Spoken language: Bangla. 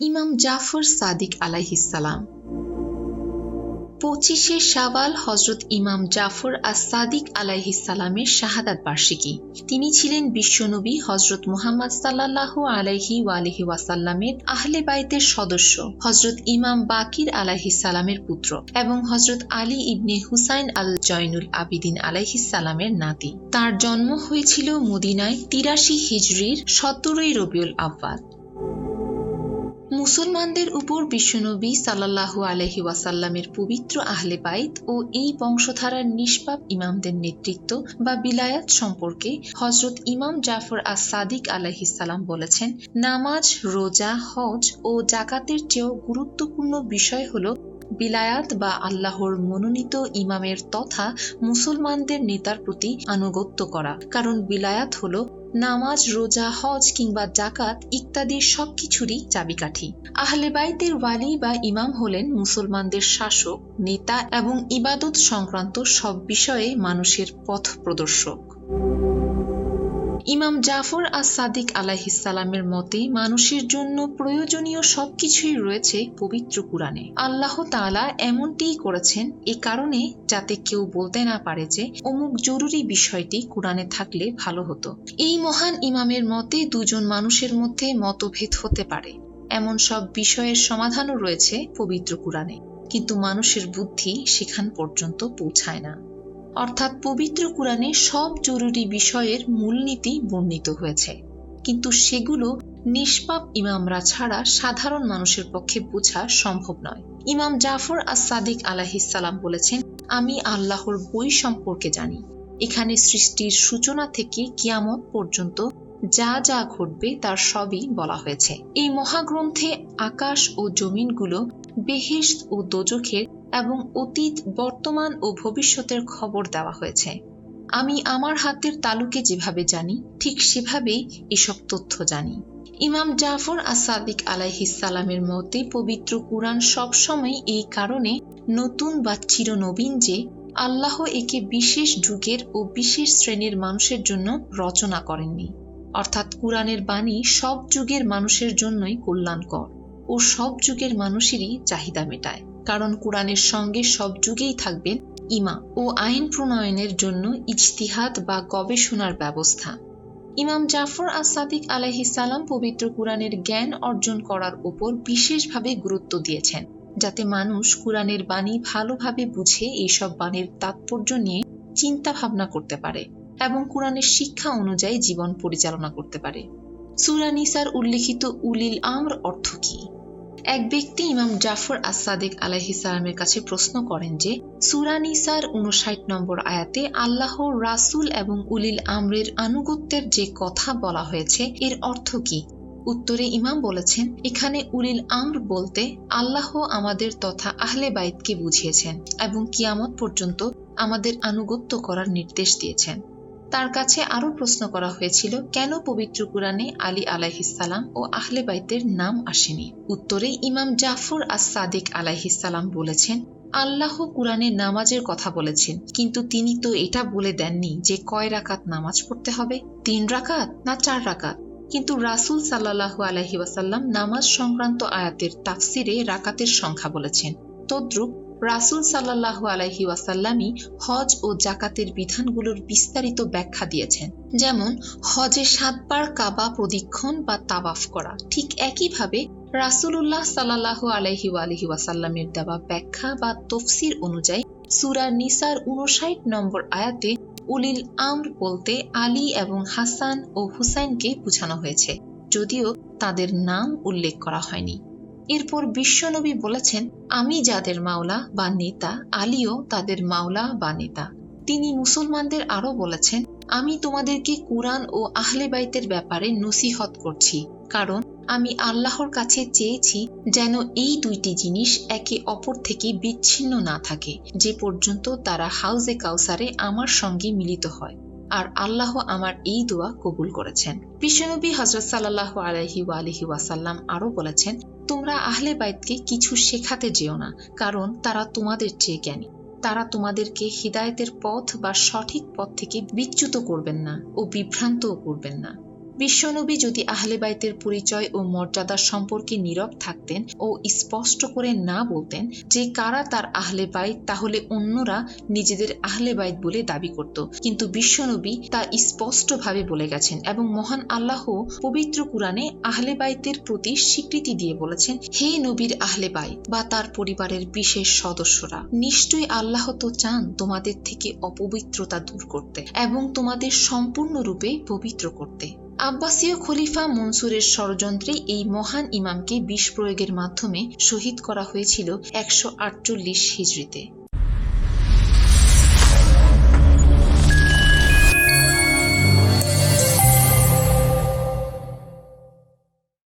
ইমাম জাফর সাদিক আলাইহিসালাম পঁচিশে শাওয়াল হজরত ইমাম জাফর আস সাদিক আলাইহিসালামের শাহাদাত বার্ষিকী। তিনি ছিলেন বিশ্বনবী হজরত মুহাম্মদ সাল্লাহ আলাইহি ওয়ালিহি ওয়াসাল্লামের আহলে বাইতের সদস্য হজরত ইমাম বাকির আলাইহিসালামের পুত্র এবং হজরত আলী ইবনে হুসাইন আল জয়নুল আবিদিন আলাইহিসালামের নাতি। তার জন্ম হয়েছিল মদিনায় তিরাশি হিজরির সতেরোই রবিউল আব্বাল মুসলমানদের উপর বিশ্বনবী সাল্লাল্লাহু আলহি ওয়াসাল্লামের পবিত্র আহলে বাইত ও এই বংশধারার নিষ্পাপ ইমামদের নেতৃত্ব বা বিলায়াত সম্পর্কে হজরত ইমাম জাফর আস সাদিক আলাহিসাল্লাম বলেছেন, নামাজ, রোজা, হজ ও জাকাতের চেয়েও গুরুত্বপূর্ণ বিষয় হল বিলায়াত বা আল্লাহর মনোনীত ইমামের তথা মুসলমানদের নেতার প্রতি আনুগত্য করা। কারণ বিলায়াত হল নামাজ, রোজা, হজ কিংবা জাকাত ইত্যাদির সবকিছুরই চাবিকাঠি। আহলে বাইতের ওয়ালি বা ইমাম হলেন মুসলমানদের শাসক, নেতা এবং ইবাদত সংক্রান্ত সব বিষয়ে মানুষের পথ প্রদর্শক। ইমাম জাফর আস সাদিক আলাহিসাল্লামের মতে, মানুষের জন্য প্রয়োজনীয় সবকিছুই রয়েছে পবিত্র কুরআনে। আল্লাহ তাআলা এমনটিই করেছেন এ কারণে যাতে কেউ বলতে না পারে যে অমুক জরুরি বিষয়টি কোরআনে থাকলে ভালো হতো। এই মহান ইমামের মতে, দুজন মানুষের মধ্যে মতভেদ হতে পারে। এমন সব বিষয়ের সমাধানও রয়েছে পবিত্র কুরআনে। কিন্তু মানুষের বুদ্ধি সেখান পর্যন্ত পৌঁছায় না। অর্থাৎ পবিত্র কোরআনে সব জরুরি বিষয়ের মূলনীতি বর্ণিত হয়েছে। কিন্তু সেগুলো নিষ্পাপ ইমামরা ছাড়া সাধারণ মানুষের পক্ষে বোঝা সম্ভব নয়। ইমাম জাফর আস সাদিক আলাহিসাল্লাম বলেছেন, আমি আল্লাহর বই সম্পর্কে জানি। এখানে সৃষ্টির সূচনা থেকে কিয়ামত পর্যন্ত যা যা ঘটবে তার সবই বলা হয়েছে। এই মহাগ্রন্থে আকাশ ও জমিনগুলো বেহেশত ও দোজখের এবং অতীত, বর্তমান ও ভবিষ্যতের খবর দেওয়া হয়েছে। আমি আমার হাতের তালুকে যেভাবে জানি, ঠিক সেভাবেই এসব তথ্য জানি। ইমাম জাফর আসাদিক আলাইহিসালামের মতে, পবিত্র কুরআন সবসময় এই কারণে নতুন বা চিরনবীন যে আল্লাহ একে বিশেষ যুগের ও বিশেষ শ্রেণির মানুষের জন্য রচনা করেননি। অর্থাৎ কুরআনের বাণী সব যুগের মানুষের জন্যই কল্যাণকর। ও সব যুগের মানুষেরই চাহিদা মেটায়। কারণ কোরআনের সঙ্গে সব যুগেই থাকবেন ইমা ও আইন প্রণয়নের জন্য ইজতিহাদ বা গবেষণার ব্যবস্থা। ইমাম জাফর আস সাদিক আলাইহিসাল্লাম পবিত্র কোরআনের জ্ঞান অর্জন করার উপর বিশেষভাবে গুরুত্ব দিয়েছেন, যাতে মানুষ কোরআনের বাণী ভালোভাবে বুঝে এইসব বাণীর তাৎপর্য নিয়ে চিন্তা ভাবনা করতে পারে এবং কোরআনের শিক্ষা অনুযায়ী জীবন পরিচালনা করতে পারে। সুরানিসার উল্লিখিত উলিল আমর অর্থ কী? এক ব্যক্তি ইমাম জাফর আসাদেক আলাহিসালামের কাছে প্রশ্ন করেন যে সুরানিসার উনষাট নম্বর আয়াতে আল্লাহ রাসুল এবং উলিল আমরের আনুগত্যের যে কথা বলা হয়েছে এর অর্থ কি? উত্তরে ইমাম বলেছেন, এখানে উলিল আমর বলতে আল্লাহ আমাদের তথা আহলে বাইতকে বুঝিয়েছেন এবং কিয়ামত পর্যন্ত আমাদের আনুগত্য করার নির্দেশ দিয়েছেন। তার কাছে আরও প্রশ্ন করা হয়েছিল, কেন পবিত্র কুরআনে আলী আলাইহিসাল্লাম ও আহলে বাইতের নাম আসেনি? উত্তরে ইমাম জাফর আস সাদিক আলাইহিসাল্লাম বলেছেন, আল্লাহ কুরআনে নামাজের কথা বলেছেন, কিন্তু তিনি তো এটা বলে দেননি যে কয় রাকাত নামাজ পড়তে হবে? তিন রাকাত না চার রাকাত? কিন্তু রাসুল সাল্লাহু আলহি ওয়াসাল্লাম নামাজ সংক্রান্ত আয়াতের তাফসিরে রাকাতের সংখ্যা বলেছেন। তদ্রুপ রাসুল সাল্লাহ আলাইহি ওয়াসাল্লামই হজ ও জাকাতের বিধানগুলোর বিস্তারিত ব্যাখ্যা দিয়েছেন। যেমন, হজে সাতবার কাবা প্রদীক্ষণ বা তাবাফ করা। ঠিক একইভাবে রাসুলুল্লাহ সাল্লাহ আলাইহি আলহি ওয়াসাল্লামের দেওয়া ব্যাখ্যা বা তফসির অনুযায়ী সুরা নিসার উনষাট নম্বর আয়াতে উলিল আমর বলতে আলী এবং হাসান ও হুসাইনকে বোঝানো হয়েছে। যদিও তাদের নাম উল্লেখ করা হয়নি। এরপর বিশ্বনবী বলেছেন, আমি যাদের মাওলা বা নেতা, আলীও তাদের মাওলা বা নেতা। তিনি মুসলমানদের আরও বলেছেন, আমি তোমাদেরকে কোরআন ও আহলে বাইতের ব্যাপারে নসিহত করছি, কারণ আমি আল্লাহর কাছে চেয়েছি যেন এই দুইটি জিনিস একে অপর থেকে বিচ্ছিন্ন না থাকে, যে পর্যন্ত তারা হাউজে কাউসারে আমার সঙ্গে মিলিত হয়। আর আল্লাহ আমার এই দোয়া কবুল করেছেন। বিশ্বনবী হজরত সাল্লাহ আলহি আলহি ওয়াসাল্লাম আরও বলেছেন, তোমরা আহলে বাইতকে কিছু শেখাতে যেও না, কারণ তারা তোমাদের চেয়ে জ্ঞানী। তারা তোমাদেরকে হৃদায়তের পথ বা সঠিক পথ থেকে বিচ্যুত করবেন না ও বিভ্রান্তও করবেন না। বিশ্বনবী যদি আহলে বাইতের পরিচয় ও মর্যাদা সম্পর্কে নীরব থাকতেন ও স্পষ্ট করে না বলতেন যে কারা তার আহলে বাইত, তাহলে অন্যরা নিজেদের আহলে বাইত বলে দাবি করত। কিন্তু বিশ্বনবী তা স্পষ্টভাবে বলে গেছেন এবং মহান আল্লাহ পবিত্র কুরআনে আহলে বাইতের প্রতি স্বীকৃতি দিয়ে বলেছেন, হে নবীর আহলে বাইত বা তার পরিবারের বিশেষ সদস্যরা, নিশ্চয়ই আল্লাহ তো চান তোমাদের থেকে অপবিত্রতা দূর করতে এবং তোমাদের সম্পূর্ণরূপে পবিত্র করতে। আব্বাসীয় খলিফা মনসুরের ষড়যন্ত্রে এই মহান ইমামকে বিষ প্রয়োগের মাধ্যমে শহীদ করা হয়েছিল একশো আটচল্লিশ হিজড়িতে।